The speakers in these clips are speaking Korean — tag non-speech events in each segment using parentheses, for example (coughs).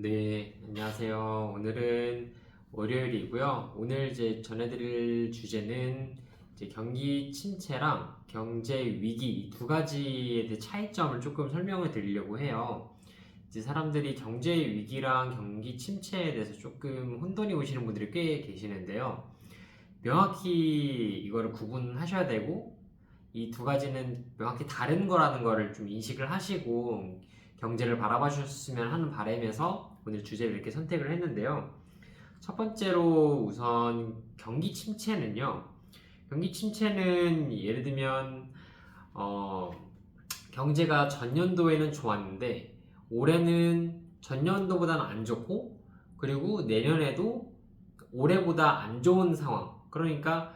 네, 안녕하세요. 오늘은 월요일이고요. 오늘 이제 전해드릴 주제는 이제 경기 침체랑 경제 위기 이두 대해 차이점을 조금 설명을 드리려고 해요. 이제 사람들이 경제 위기랑 경기 침체에 대해서 조금 혼돈이 오시는 분들이 꽤 계시는데요. 명확히 이거를 구분하셔야 되고 이 두 가지는 명확히 다른 거라는 거를 좀 인식을 하시고 경제를 바라봐 주셨으면 하는 바람에서 오늘 주제를 이렇게 선택을 했는데요. 첫 번째로 우선 경기 침체는요. 경기 침체는 예를 들면 어, 경제가 전년도에는 좋았는데 올해는 전년도보다는 안 좋고 그리고 내년에도 올해보다 안 좋은 상황. 그러니까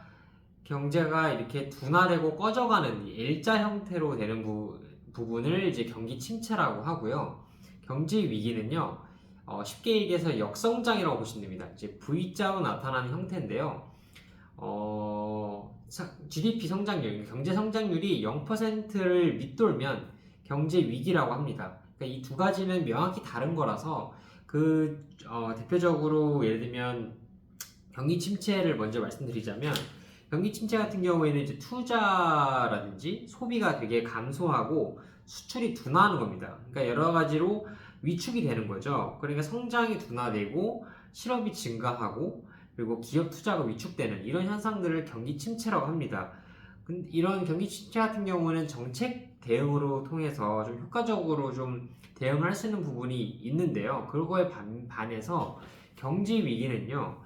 경제가 이렇게 둔화되고 꺼져가는 이 L자 형태로 되는 부, 부분을 이제 경기 침체라고 하고요. 경제 위기는요. 어, 쉽게 얘기해서 역성장이라고 보시면 됩니다. 이제 V자로 나타나는 형태인데요. 어, 사- GDP 성장률, 경제 성장률이 0%를 밑돌면 경제 위기라고 합니다. 그러니까 이 두 가지는 명확히 다른 거라서 그 어, 대표적으로 예를 들면 경기 침체를 먼저 말씀드리자면 경기 침체 같은 경우에는 이제 투자라든지 소비가 되게 감소하고 수출이 둔화하는 겁니다. 그러니까 여러 가지로 위축이 되는 거죠. 그러니까 성장이 둔화되고 실업이 증가하고 그리고 기업 투자가 위축되는 이런 현상들을 경기 침체라고 합니다. 이런 경기 침체 같은 경우는 정책 대응으로 통해서 좀 효과적으로 좀 대응을 할 수 있는 부분이 있는데요. 그거에 반, 반해서 경제 위기는요.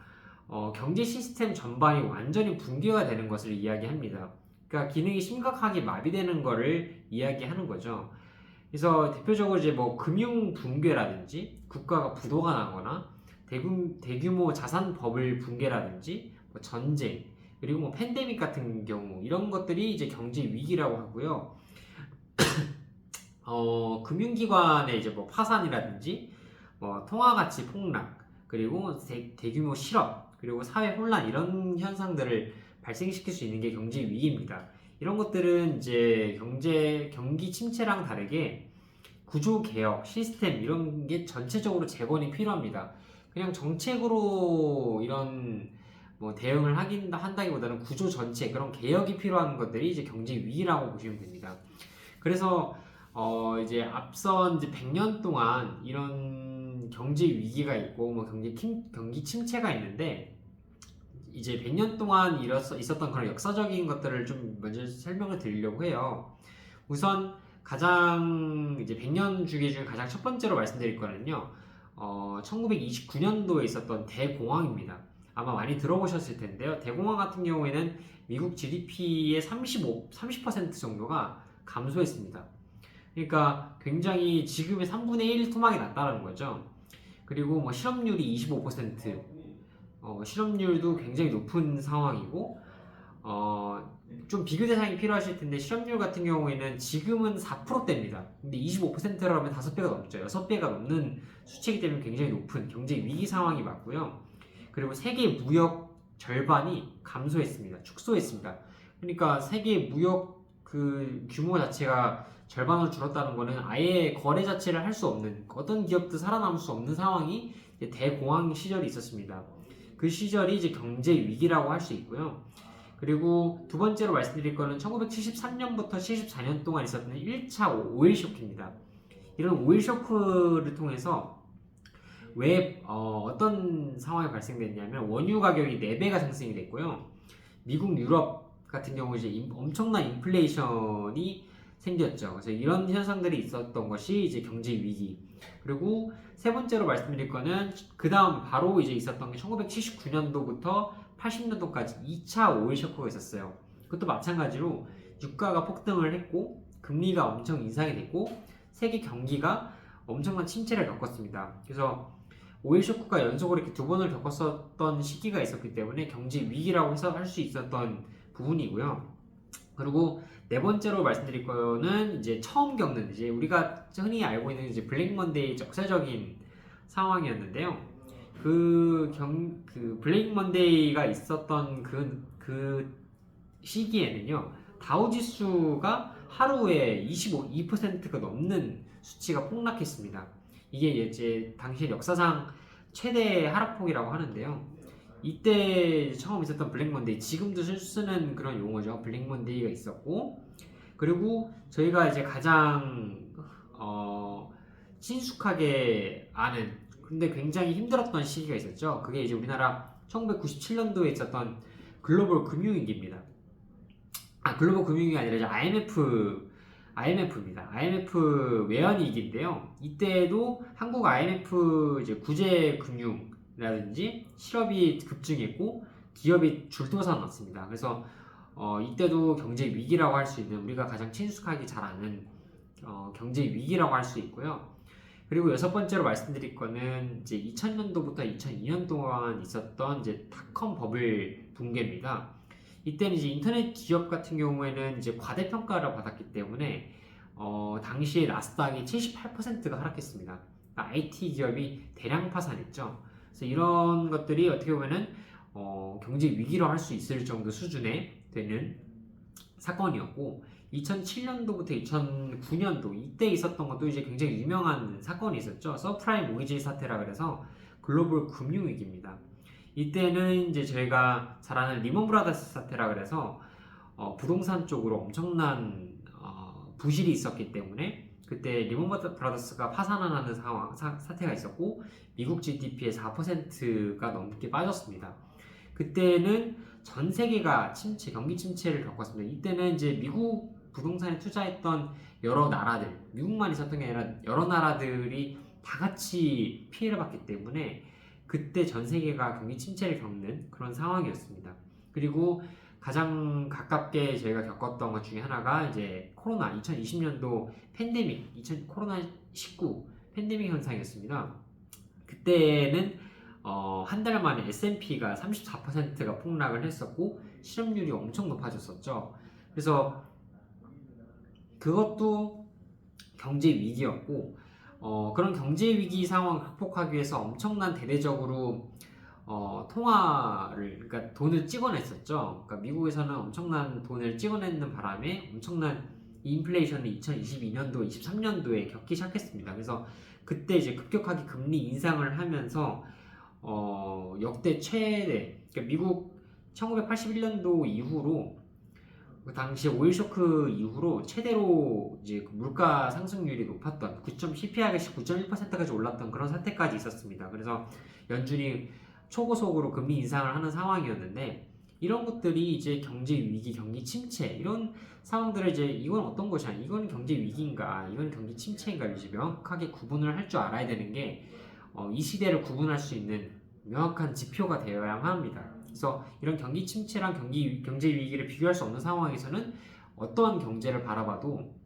어, 경제 시스템 전반이 완전히 붕괴가 되는 것을 이야기합니다. 그러니까 기능이 심각하게 마비되는 것을 이야기하는 거죠. 그래서 대표적으로 이제 뭐 금융 붕괴라든지 국가가 부도가 나거나 대규, 대규모 자산 버블 붕괴라든지 뭐 전쟁 그리고 뭐 팬데믹 같은 경우 이런 것들이 이제 경제 위기라고 하고요. (coughs) 어, 금융기관의 이제 뭐 파산이라든지 뭐 통화 가치 폭락 그리고 대, 대규모 실업 그리고 사회 혼란 이런 현상들을 발생시킬 수 있는 게 경제 위기입니다. 이런 것들은 이제 경제 경기 침체랑 다르게 구조 개혁, 시스템 이런 게 전체적으로 재건이 필요합니다. 그냥 정책으로 이런 뭐 대응을 하긴 한다기보다는 구조 전체 그런 개혁이 필요한 것들이 이제 경제 위기라고 보시면 됩니다. 그래서 어 이제 앞선 이제 100년 동안 이런 경제 위기가 있고 뭐 경제 침, 경기 침체가 있는데 이제 100년 동안 일었, 있었던 그런 역사적인 것들을 좀 먼저 설명을 드리려고 해요. 우선 가장 이제 100년 주기 중에 가장 첫 번째로 말씀드릴 거는요. 어, 1929년도에 있었던 대공황입니다. 아마 많이 들어보셨을 텐데요. 대공황 같은 경우에는 미국 GDP의 35, 30% 정도가 감소했습니다. 그러니까 굉장히 지금의 3분의 1 토막이 났다는 거죠. 그리고 뭐 실업률이 25%, 어, 실업률도 굉장히 높은 상황이고, 어, 좀 비교 대상이 필요하실 텐데 실업률 같은 경우에는 지금은 4%대입니다. 근데 25%라면 5배가 넘죠. 6배가 넘는 수치이기 때문에 굉장히 높은 경제 위기 상황이 맞고요. 그리고 세계 무역 절반이 감소했습니다. 축소했습니다. 그러니까 세계 무역 그 규모 자체가 절반으로 줄었다는 거는 아예 거래 자체를 할 수 없는 어떤 기업도 살아남을 수 없는 상황이 대공황 시절이 있었습니다. 그 시절이 이제 경제 위기라고 할 수 있고요. 그리고 두 번째로 말씀드릴 거는 1973년부터 74년 동안 있었던 1차 오일 쇼크입니다. 이런 오일 쇼크를 통해서 왜 어, 떤 상황이 발생됐냐면 원유 가격이 4배가 상승이 됐고요. 미국, 유럽 같은 경우 이제 인- 엄청난 인플레이션이 생겼죠. 그래서 이런 현상들이 있었던 것이 이제 경제 위기. 그리고 세 번째로 말씀드릴 거는 그 다음 바로 이제 있었던 게 1979년도부터 80년도까지 2차 오일 쇼크가 있었어요. 그것도 마찬가지로 유가가 폭등을 했고 금리가 엄청 인상이 됐고 세계 경기가 엄청난 침체를 겪었습니다. 그래서 오일 쇼크가 연속으로 이렇게 두 번을 겪었었던 시기가 있었기 때문에 경제 위기라고 해서 할 수 있었던 부분이고요. 그리고 네 번째로 말씀드릴 거는 이제 처음 겪는 이제 우리가 흔히 알고 있는 이제 블랙 먼데이 적세적인 상황이었는데요. 그 경, 그 블랙 먼데이가 있었던 그, 그 시기에는요, 다우 지수가 하루에 25, 2%가 넘는 수치가 폭락했습니다. 이게 이제 당시 역사상 최대 하락폭이라고 하는데요. 이때 처음 있었던 블랙먼데이 지금도 쓸- 쓰는 그런 용어죠. 블랙먼데이가 있었고 그리고 저희가 이제 가장 어, 친숙하게 아는 근데 굉장히 힘들었던 시기가 있었죠. 그게 이제 우리나라 1997년도에 있었던 글로벌 금융위기입니다. 아 글로벌 금융위기가 아니라 이제 IMF IMF입니다. IMF 외환위기인데요. 이때도 한국 IMF 이제 구제 금융이 라든지 실업이 급증했고 기업이 줄도서 났습니다. 그래서 어, 이때도 경제 위기라고 할 수 있는 우리가 가장 친숙하게 잘 아는 어, 경제 위기라고 할 수 있고요. 그리고 여섯 번째로 말씀드릴 거는 이제 2000년도부터 2002년 동안 있었던 이제 닷컴 버블 붕괴입니다. 이때는 이제 인터넷 기업 같은 경우에는 이제 과대평가를 받았기 때문에 어, 당시에 나스닥이 78%가 하락했습니다. 그러니까 IT 기업이 대량 파산했죠. 그래서 이런 것들이 어떻게 보면은 어, 경제 위기로 할 수 있을 정도 수준의 되는 사건이었고 2007년도부터 2009년도 이때 있었던 것도 이제 굉장히 유명한 사건이 있었죠. 서프라임 모기지 사태라 그래서 글로벌 금융 위기입니다. 이때는 이제 저희가 잘 아는 리먼 브라더스 사태라 그래서 어, 부동산 쪽으로 엄청난 어, 부실이 있었기 때문에 그때 리먼 브라더스가 파산하는 상황 사, 사태가 있었고 미국 GDP의 4%가 넘게 빠졌습니다. 그때는 전 세계가 침체, 경기 침체를 겪었습니다. 이때는 이제 미국 부동산에 투자했던 여러 나라들, 미국만 있었던 게 아니라 여러 나라들이 다 같이 피해를 봤기 때문에 그때 전 세계가 경기 침체를 겪는 그런 상황이었습니다. 그리고 가장 가깝게 저희가 겪었던 것 중에 하나가 이제 코로나 2020년도 팬데믹, 2000 코로나 19 팬데믹 현상이었습니다. 그때는 어, 한 달 만에 S&P가 34%가 폭락을 했었고 실업률이 엄청 높아졌었죠. 그래서 그것도 경제 위기였고 어, 그런 경제 위기 상황을 극복하기 위해서 엄청난 대대적으로 어, 통화를 그러니까 돈을 찍어냈었죠. 그러니까 미국에서는 엄청난 돈을 찍어내는 바람에 엄청난 인플레이션을 2022년도, 23년도에 겪기 시작했습니다. 그래서 그때 이제 급격하게 금리 인상을 하면서 어, 역대 최대 그러니까 미국 1981년도 이후로 그 당시 오일 쇼크 이후로 최대로 이제 그 물가 상승률이 높았던 9. CPI가 9.1%까지 올랐던 그런 사태까지 있었습니다. 그래서 연준이 초고속으로 금리 인상을 하는 상황이었는데 이런 것들이 이제 경제 위기, 경기 침체 이런 상황들을 이제 이건 어떤 것이야? 이건 경제 위기인가? 이건 경기 침체인가? 이제 명확하게 구분을 할 줄 알아야 되는 게 어, 이 시대를 구분할 수 있는 명확한 지표가 되어야 합니다. 그래서 이런 경기 침체랑 경기 경제 위기를 비교할 수 없는 상황에서는 어떠한 경제를 바라봐도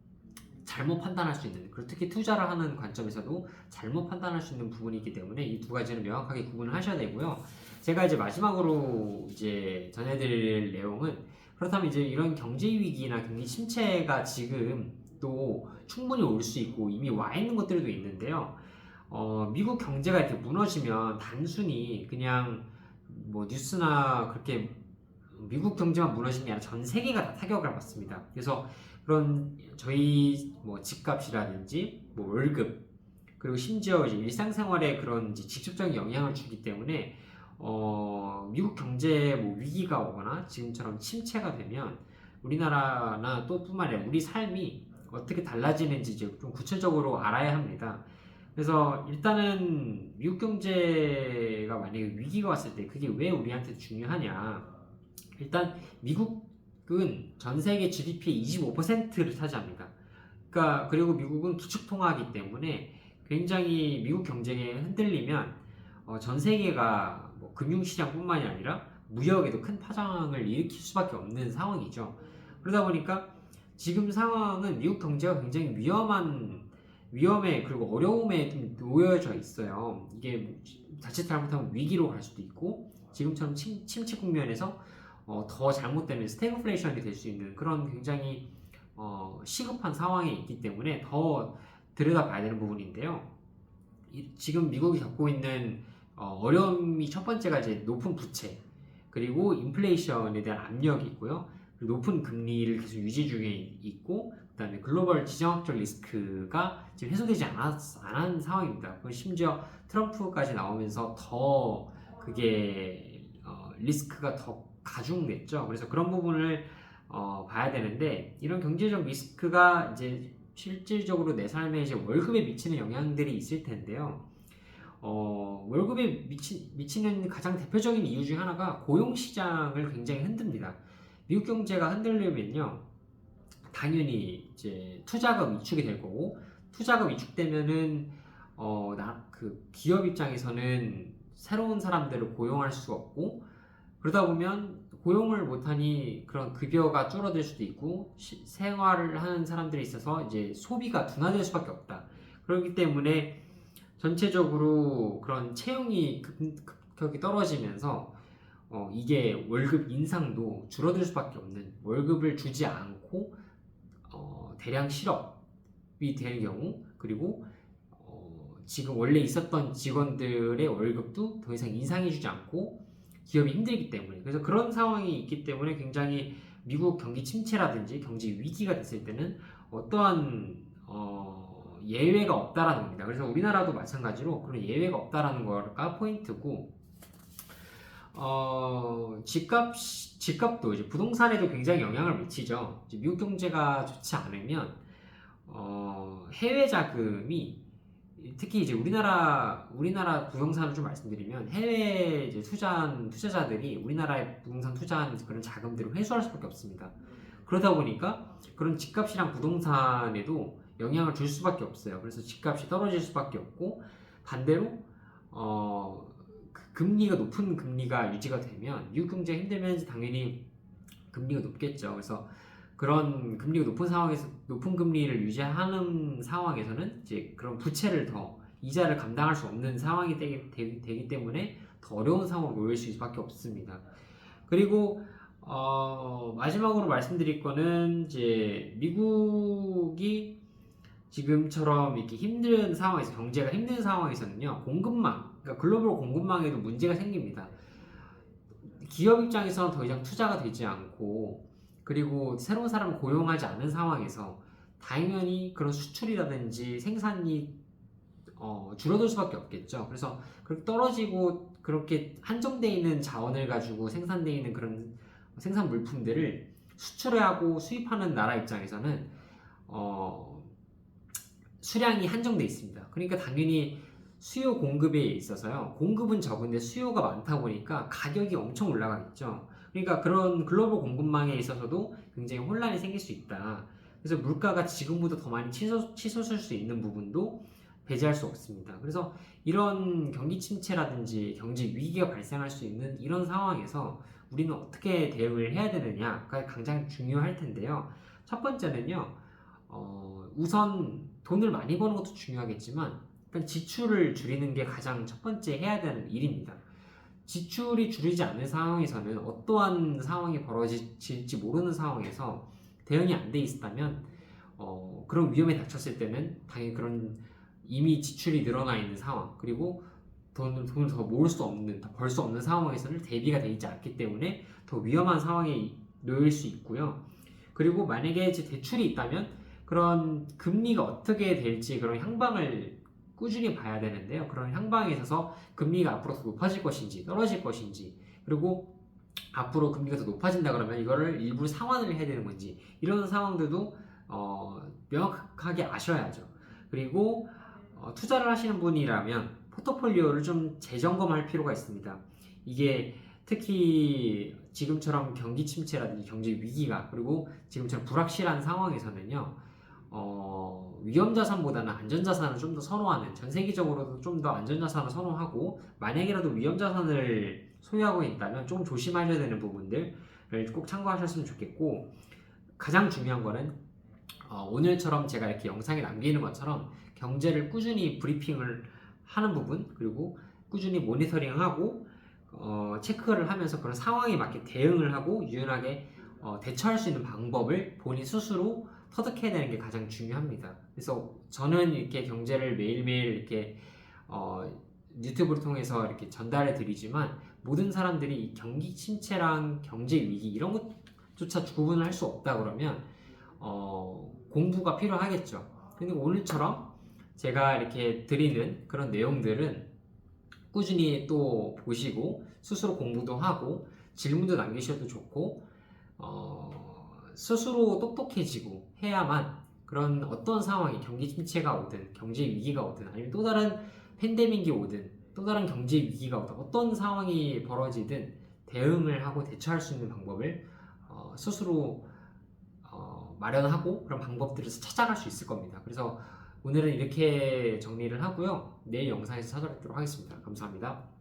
잘못 판단할 수 있는 그리고 특히 투자를 하는 관점에서도 잘못 판단할 수 있는 부분이 있기 때문에 이 두 가지는 명확하게 구분을 하셔야 되고요. 제가 이제 마지막으로 이제 전해드릴 내용은 그렇다면 이제 이런 경제 위기나 경기 침체가 지금 또 충분히 올 수 있고 이미 와 있는 것들도 있는데요. 어, 미국 경제가 이렇게 무너지면 단순히 그냥 뭐 뉴스나 그렇게 미국 경제만 무너진 게 아니라 전 세계가 다 타격을 받습니다. 그래서 그런 저희 뭐 집값이라든지 뭐 월급 그리고 심지어 이제 일상생활에 그런 이제 직접적인 영향을 주기 때문에 어, 미국 경제 뭐 위기가 오거나 지금처럼 침체가 되면 우리나라나 또 뿐만 아니라 우리 삶이 어떻게 달라지는지 이제 좀 구체적으로 알아야 합니다. 그래서 일단은 미국 경제가 만약에 위기가 왔을 때 그게 왜 우리한테 중요하냐? 일단 미국 은 전 세계 GDP의 25%를 차지합니다. 그러니까 그리고 미국은 기축통화이기 때문에 굉장히 미국 경제에 흔들리면 어, 전 세계가 뭐 금융시장뿐만이 아니라 무역에도 큰 파장을 일으킬 수밖에 없는 상황이죠. 그러다 보니까 지금 상황은 미국 경제가 굉장히 위험한 위험에 그리고 어려움에 좀 놓여져 있어요. 이게 뭐 자칫 잘못하면 위기로 갈 수도 있고 지금처럼 침, 침체 국면에서 어, 더 잘못되면 스태그플레이션이 될 수 있는 그런 굉장히 어, 시급한 상황에 있기 때문에 더 들여다봐야 되는 부분인데요. 이, 지금 미국이 겪고 있는 어, 어려움이 첫 번째가 이제 높은 부채 그리고 인플레이션에 대한 압력이 있고요. 높은 금리를 계속 유지 중에 있고 그다음에 글로벌 지정학적 리스크가 지금 해소되지 않았, 않은 상황입니다. 심지어 트럼프까지 나오면서 더 그게 어, 리스크가 더 가중됐죠. 그래서 그런 부분을 어, 봐야 되는데 이런 경제적 리스크가 이제 실질적으로 내 삶에 이제 월급에 미치는 영향들이 있을 텐데요. 어, 월급에 미치, 미치 는 가장 대표적인 이유 중 하나가 고용 시장을 굉장히 흔듭니다. 미국 경제가 흔들리면요, 당연히 이제 투자가 위축이 될 거고 투자가 위축되면은 어, 나, 그 기업 입장에서는 새로운 사람들을 고용할 수가 없고 그러다 보면 고용을 못하니 그런 급여가 줄어들 수도 있고 시- 생활을 하는 사람들이 있어서 이제 소비가 둔화될 수밖에 없다. 그렇기 때문에 전체적으로 그런 채용이 급, 급격히 떨어지면서 어, 이게 월급 인상도 줄어들 수밖에 없는 월급을 주지 않고 어, 대량 실업이 되는 경우 그리고 어, 지금 원래 있었던 직원들의 월급도 더 이상 인상해주지 않고 기업이 힘들기 때문에 그래서 그런 상황이 있기 때문에 굉장히 미국 경기 침체라든지 경제 위기가 됐을 때는 어떠한 어, 예외가 없다라는 겁니다. 그래서 우리나라도 마찬가지로 그런 예외가 없다라는 거가 포인트고 어, 집값 집값도 이제 부동산에도 굉장히 영향을 미치죠. 미국 경제가 좋지 않으면 어, 해외 자금이 특히 이제 우리나라 우리나라 부동산을 좀 말씀드리면 해외 이제 투자한 투자자들이 우리나라에 부동산 투자한 그런 자금들을 회수할 수밖에 없습니다. 그러다 보니까 그런 집값이랑 부동산에도 영향을 줄 수밖에 없어요. 그래서 집값이 떨어질 수밖에 없고 반대로 어, 그 금리가 높은 금리가 유지가 되면 경제가 힘들면 당연히 금리가 높겠죠. 그래서 그런 금리가 높은 상황에서 높은 금리를 유지하는 상황에서는 이제 그런 부채를 더 이자를 감당할 수 없는 상황이 되기, 되기, 때문에 더 어려운 상황으로 놓일 수밖에 없습니다. 그리고 어, 마지막으로 말씀드릴 거는 이제 미국이 지금처럼 이렇게 힘든 상황에서 경제가 힘든 상황에서는요 공급망 그러니까 글로벌 공급망에도 문제가 생깁니다. 기업 입장에서는 더 이상 투자가 되지 않고 그리고 새로운 사람을 고용하지 않은 상황에서 당연히 그런 수출이라든지 생산이 어, 줄어들 수밖에 없겠죠. 그래서 그렇게 떨어지고 그렇게 한정되어 있는 자원을 가지고 생산되어 있는 그런 생산 물품들을 수출하고 수입하는 나라 입장에서는 어, 수량이 한정돼 있습니다. 그러니까 당연히 수요 공급에 있어서요. 공급은 적은데 수요가 많다 보니까 가격이 엄청 올라가겠죠. 그러니까 그런 글로벌 공급망에 있어서도 굉장히 혼란이 생길 수 있다. 그래서 물가가 지금보다 더 많이 치솟, 치솟을 수 있는 부분도 배제할 수 없습니다. 그래서 이런 경기 침체라든지 경제 위기가 발생할 수 있는 이런 상황에서 우리는 어떻게 대응을 해야 되느냐가 가장 중요할 텐데요. 첫 번째는요, 어, 우선 돈을 많이 버는 것도 중요하겠지만 일단 지출을 줄이는 게 가장 첫 번째 해야 되는 일입니다. 지출이 줄이지 않는 상황에서는 어떠한 상황이 벌어질지 모르는 상황에서 대응이 안 돼 있다면 어, 그런 위험에 닥쳤을 때는 당연히 그런 이미 지출이 늘어나 있는 상황 그리고 돈을, 돈을 더 모을 수 없는 더벌수 없는 상황에서는 대비가 되어 있지 않기 때문에 더 위험한 상황에 놓일 수 있고요. 그리고 만약에 대출이 있다면 그런 금리가 어떻게 될지 그런 향방을 꾸준히 봐야 되는데요. 그런 향방에 있어서 금리가 앞으로 더 높아질 것인지 떨어질 것인지 그리고 앞으로 금리가 더 높아진다 그러면 이거를 일부 상환을 해야 되는 건지 이런 상황들도 어, 명확하게 아셔야죠. 그리고 어, 투자를 하시는 분이라면 포트폴리오를 좀 재점검할 필요가 있습니다. 이게 특히 지금처럼 경기 침체라든지 경제 위기가 그리고 지금처럼 불확실한 상황에서는요. 어, 위험 자산보다는 안전 자산을 좀 더 선호하는 전 세계적으로도 좀 더 안전 자산을 선호하고 만약이라도 위험 자산을 소유하고 있다면 좀 조심하셔야 되는 부분들을 꼭 참고하셨으면 좋겠고 가장 중요한 거는 어, 오늘처럼 제가 이렇게 영상에 남기는 것처럼 경제를 꾸준히 브리핑을 하는 부분 그리고 꾸준히 모니터링하고 어, 체크를 하면서 그런 상황에 맞게 대응을 하고 유연하게 어, 대처할 수 있는 방법을 본인 스스로 터득해야 되는 게 가장 중요합니다. 그래서 저는 이렇게 경제를 매일매일 이렇게 어, 유튜브를 통해서 이렇게 전달해 드리지만 모든 사람들이 이 경기 침체랑 경제 위기 이런 것조차 구분을 할 수 없다 그러면 어, 공부가 필요하겠죠. 근데 오늘처럼 제가 이렇게 드리는 그런 내용들은 꾸준히 또 보시고 스스로 공부도 하고 질문도 남기셔도 좋고 어, 스스로 똑똑해지고 해야만 그런 어떤 상황이 경기 침체가 오든 경제 위기가 오든 아니면 또 다른 팬데믹이 오든 또 다른 경제 위기가 오든 어떤 상황이 벌어지든 대응을 하고 대처할 수 있는 방법을 어, 스스로 어, 마련하고 그런 방법들을 찾아갈 수 있을 겁니다. 그래서 오늘은 이렇게 정리를 하고요. 내일 영상에서 찾아뵙도록 하겠습니다. 감사합니다.